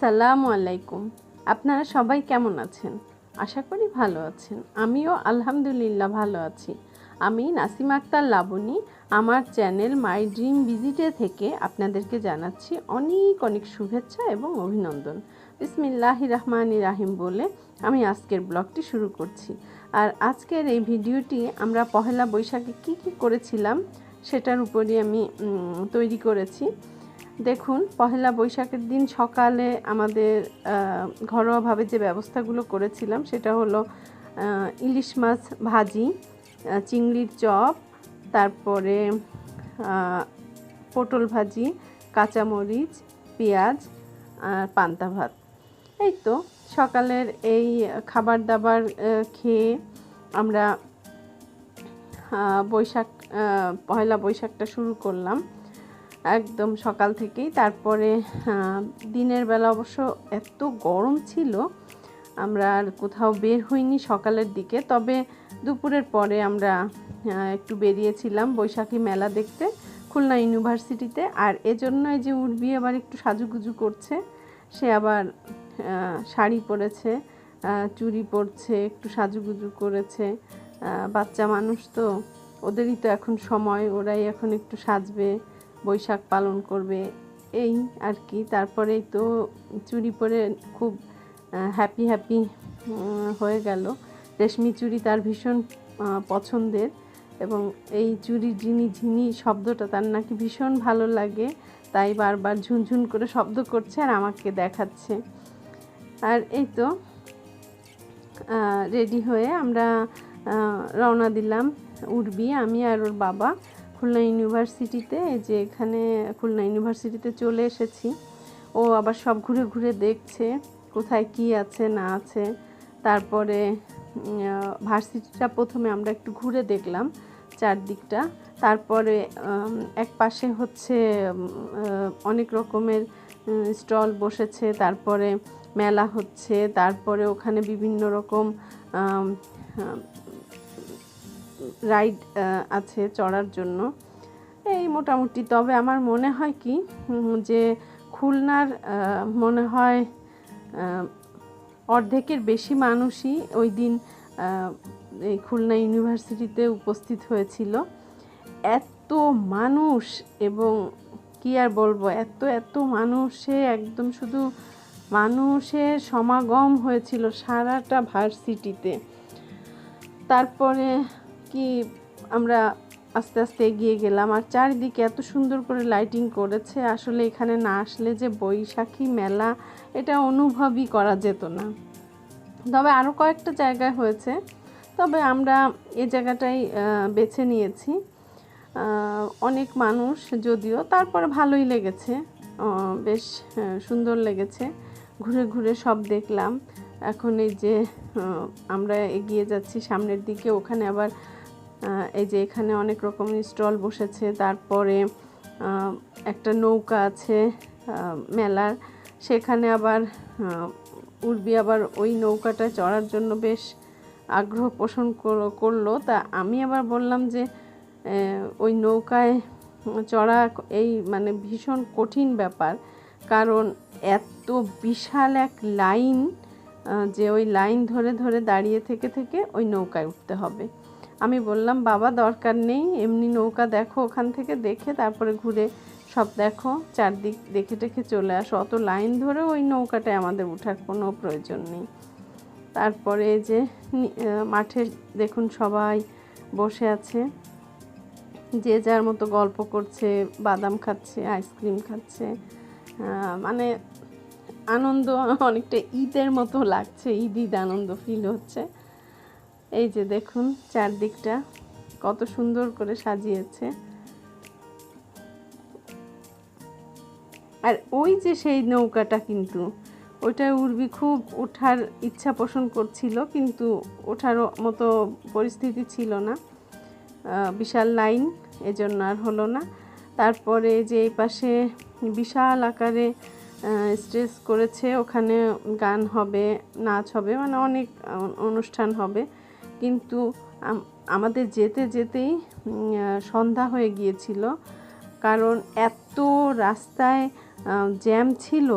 আসসালামু আলাইকুম। আপনারা সবাই কেমন আছেন? আশা করি ভালো আছেন। আমিও আলহামদুলিল্লাহ ভালো আছি। আমি নাসিম আক্তার লাবণী আমার চ্যানেল মাই ড্রিম ভিজিটে থেকে আপনাদেরকে জানাচ্ছি অনেক অনেক শুভেচ্ছা এবং অভিনন্দন। বিসমিল্লাহ রহমান রাহিম বলে আমি আজকের ব্লগটি শুরু করছি। আর আজকের এই ভিডিওটি আমরা পহেলা বৈশাখে কি কি করেছিলাম, সেটার উপরই আমি তৈরি করেছি। দেখুন, পহেলা বৈশাখের দিন সকালে আমাদের ঘরোয়াভাবে যে ব্যবস্থাগুলো করেছিলাম সেটা হলো ইলিশ মাছ ভাজি চিংড়ির চপ, তারপরে পটল ভাজি, কাঁচামরিচ, পেঁয়াজ আর পান্তা ভাত। এই তো সকালের এই খাবার দাবার খেয়ে আমরা বৈশাখ পয়লা বৈশাখটা শুরু করলাম। একদম সকাল থেকেই। তারপরে দিনের বেলা অবশ্য এত গরম ছিল, আমরা আর কোথাও বের হইনি সকালের দিকে। তবে দুপুরের পরে আমরা একটু বেরিয়েছিলাম বৈশাখী মেলা দেখতে, খুলনা ইউনিভার্সিটিতে। আর এজন্য এই যে উর্বি আবার একটু সাজুগুজু করছে, সে আবার শাড়ি পরেছে চুড়ি পরছে, একটু সাজুগুজু করেছে। বাচ্চা মানুষ তো, ওদেরই তো এখন সময়, ওরাই এখন একটু সাজবে। বৈশাখ পালন করবে, এই আর কি। তারপরেই তো চুড়ি পরে খুব হ্যাপি হ্যাপি হয়ে গেল। রেশমি চুড়ি তার ভীষণ পছন্দের এবং এই চুড়ি ঝিনি ঝিনি শব্দটা তার নাকি ভীষণ ভালো লাগে। তাই বারবার ঝুনঝুন করে শব্দ করছে আর আমাকে দেখাচ্ছে। আর এই তো রেডি হয়ে আমরা রওনা দিলাম উর্বি, আমি আর ওর বাবা। খুলনা ইউনিভার্সিটিতে যে এখানে খুলনা ইউনিভার্সিটিতে চলে এসেছি। ও আবার সব ঘুরে ঘুরে দেখছে কোথায় কি আছে, না আছে। তারপরে ভার্সিটিটা প্রথমে আমরা একটু ঘুরে দেখলাম চারদিকটা। তারপরে এক পাশে হচ্ছে অনেক রকমের স্টল বসেছে। তারপরে মেলা হচ্ছে। তারপরে ওখানে বিভিন্ন রকম রাইড আছে চড়ার জন্য। এই মোটামুটি, তবে আমার মনে হয় কি যে খুলনার মনে হয় অর্ধেকের বেশি মানুষই ওই দিন এই খুলনা ইউনিভার্সিটিতে উপস্থিত হয়েছিল। এত মানুষ এবং কি আর বলব, এত এত মানুষে একদম শুধু মানুষের সমাগম হয়েছিল সারাটা ভার্সিটিতে। তারপরে কি আমরা আস্তে আস্তে এগিয়ে গেলাম। আর চারিদিকে এত সুন্দর করে লাইটিং করেছে, আসলে এখানে না আসলে যে বৈশাখী মেলা, এটা অনুভবই করা যেত না। তবে আরও কয়েকটা জায়গায় হয়েছে। তবে আমরা এ জায়গাটাই বেছে নিয়েছি। অনেক মানুষ যদিও, তারপরে ভালোই লেগেছে। বেশ সুন্দর লেগেছে। ঘুরে ঘুরে সব দেখলাম। এখন এই যে আমরা এগিয়ে যাচ্ছি সামনের দিকে। ওখানে আবার এই যে এখানে অনেক রকমের স্টল বসেছে। তারপরে একটা নৌকা আছে মেলার। সেখানে আবার উর্বি আবার ওই নৌকাটা চড়ার জন্য বেশ আগ্রহ পোষণ করলো- তা আমি আবার বললাম যে ওই নৌকায় চড়া এই মানে ভীষণ কঠিন ব্যাপার। কারণ এত বিশাল এক লাইন যে ওই লাইন ধরে ধরে দাঁড়িয়ে থেকে থেকে ওই নৌকায় উঠতে হবে। আমি বললাম, বাবা, দরকার নেই, এমনি নৌকা দেখো ওখান থেকে দেখে তারপরে ঘুরে সব দেখো, চারদিক দেখে টেখে চলে আসো। অত লাইন ধরে ওই নৌকাটায় আমাদের ওঠার কোনো প্রয়োজন নেই। তারপরে যে মাঠে দেখুন সবাই বসে আছে। যে যার মতো গল্প করছে, বাদাম খাচ্ছে, আইসক্রিম খাচ্ছে মানে আনন্দ অনেকটা ঈদের মতো লাগছে, ঈদ ঈদ আনন্দ ফিল হচ্ছে। এই যে দেখুন চারদিকটা কত সুন্দর করে সাজিয়েছে। আর ওই যে সেই নৌকাটা কিন্তু, ওইটা উর্বি খুব ওঠার ইচ্ছা পোষণ করছিল, কিন্তু ওঠার মতো পরিস্থিতি ছিল না। বিশাল লাইন, এজন্য আর হলো না। তারপরে যে এই পাশে বিশাল আকারে স্টেজ করেছে, ওখানে গান হবে, নাচ হবে মানে অনেক অনুষ্ঠান হবে। কিন্তু আমাদের যেতে যেতেই সন্ধ্যা হয়ে গিয়েছিল। কারণ এত রাস্তায় জ্যাম ছিল,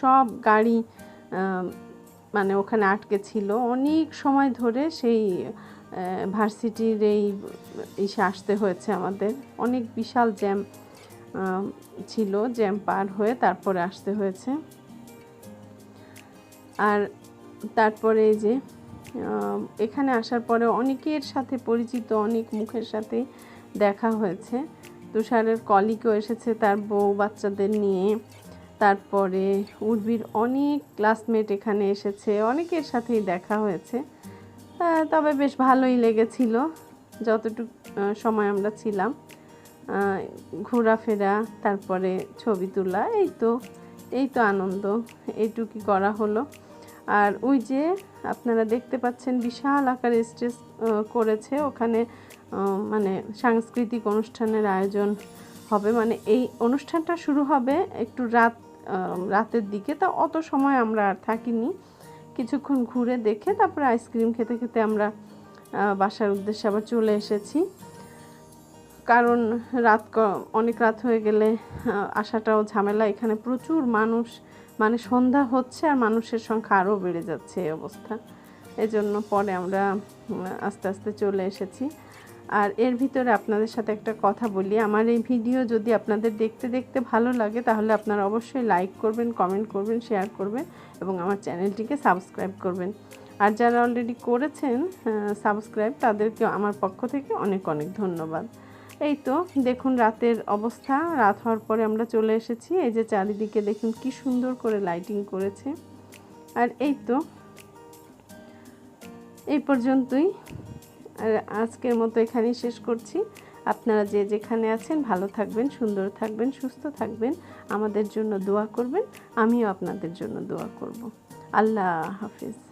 সব গাড়ি মানে ওখানে আটকে ছিল। অনেক সময় ধরে সেই ভার্সিটির এই ইসে আসতে হয়েছে আমাদের। অনেক বিশাল জ্যাম। ছিল জ্যাম পার হয়ে তারপরে আসতে হয়েছে। আর তারপরে এই যে এখানে আসার পরে অনেকের সাথে পরিচিত, অনেক মুখের সাথে দেখা হয়েছে। তুষারের কলিগও এসেছে তার বউ বাচ্চাদের নিয়ে। তারপরে উর্বির অনেক ক্লাসমেট এখানে এসেছে, অনেকের সাথেই দেখা হয়েছে। তবে বেশ ভালোই লেগেছিল, যতটুকু সময় আমরা ছিলাম। ঘোরাফেরা, তারপরে ছবি তোলা, এই তো এই তো আনন্দ এইটুকুই করা হলো। আর ওই যে আপনারা দেখতে পাচ্ছেন বিশাল আকারে স্টেজ করেছে। ওখানে মানে সাংস্কৃতিক অনুষ্ঠানের আয়োজন হবে। মানে এই অনুষ্ঠানটা শুরু হবে একটু রাত রাতের দিকে। তা অত সময় আমরা আর থাকিনি। কিছুক্ষণ ঘুরে দেখে তারপরে আইসক্রিম খেতে খেতে আমরা বাসার উদ্দেশ্যে আবার চলে এসেছি। কারণ রাত অনেক রাত হয়ে গেলে আসাটাও ঝামেলা। এখানে প্রচুর মানুষ মানে সন্ধ্যা হচ্ছে আর মানুষের সংখ্যা আরও বেড়ে যাচ্ছে এই অবস্থা। এজন্য পরে আমরা আস্তে আস্তে চলে এসেছি। আর এর ভিতরে আপনাদের সাথে একটা কথা বলি। আমার এই ভিডিও যদি আপনাদের দেখতে দেখতে ভালো লাগে, তাহলে আপনারা অবশ্যই লাইক করবেন, কমেন্ট করবেন, শেয়ার করবেন এবং আমার চ্যানেলটিকে সাবস্ক্রাইব করবেন। আর যারা অলরেডি করেছেন সাবস্ক্রাইব, তাদেরকে আমার পক্ষ থেকে অনেক অনেক ধন্যবাদ। এই তো, দেখুন রাতের অবস্থা। রাত হওয়ার পরে আমরা চলে এসেছি। এই যে চারিদিকে দেখুন কি সুন্দর করে লাইটিং করেছে। আর এই তো, এই পর্যন্তই। আর আজকের মতো এখানেই শেষ করছি। আপনারা যে যেখানে আছেন, ভালো থাকবেন, সুন্দর থাকবেন, সুস্থ থাকবেন, আমাদের জন্য দোয়া করবেন, আমিও আপনাদের জন্য দোয়া করব। আল্লাহ হাফিজ।